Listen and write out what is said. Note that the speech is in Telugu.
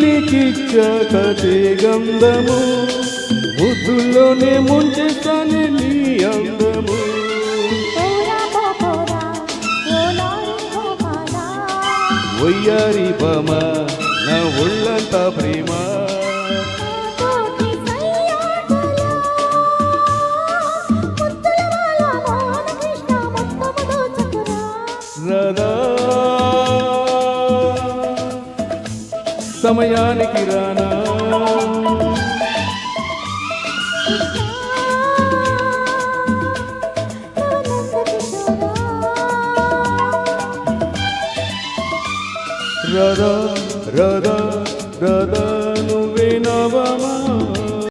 నీకిచ్చాకతే గంధము బుద్ధుల్లోనే ముంచేస్తానే నీ అందము. వయ్యారి బామ నా ఒళ్ళంతా ప్రేమ. కోటి సమయానికి రానా? రాధా రాధా రాధా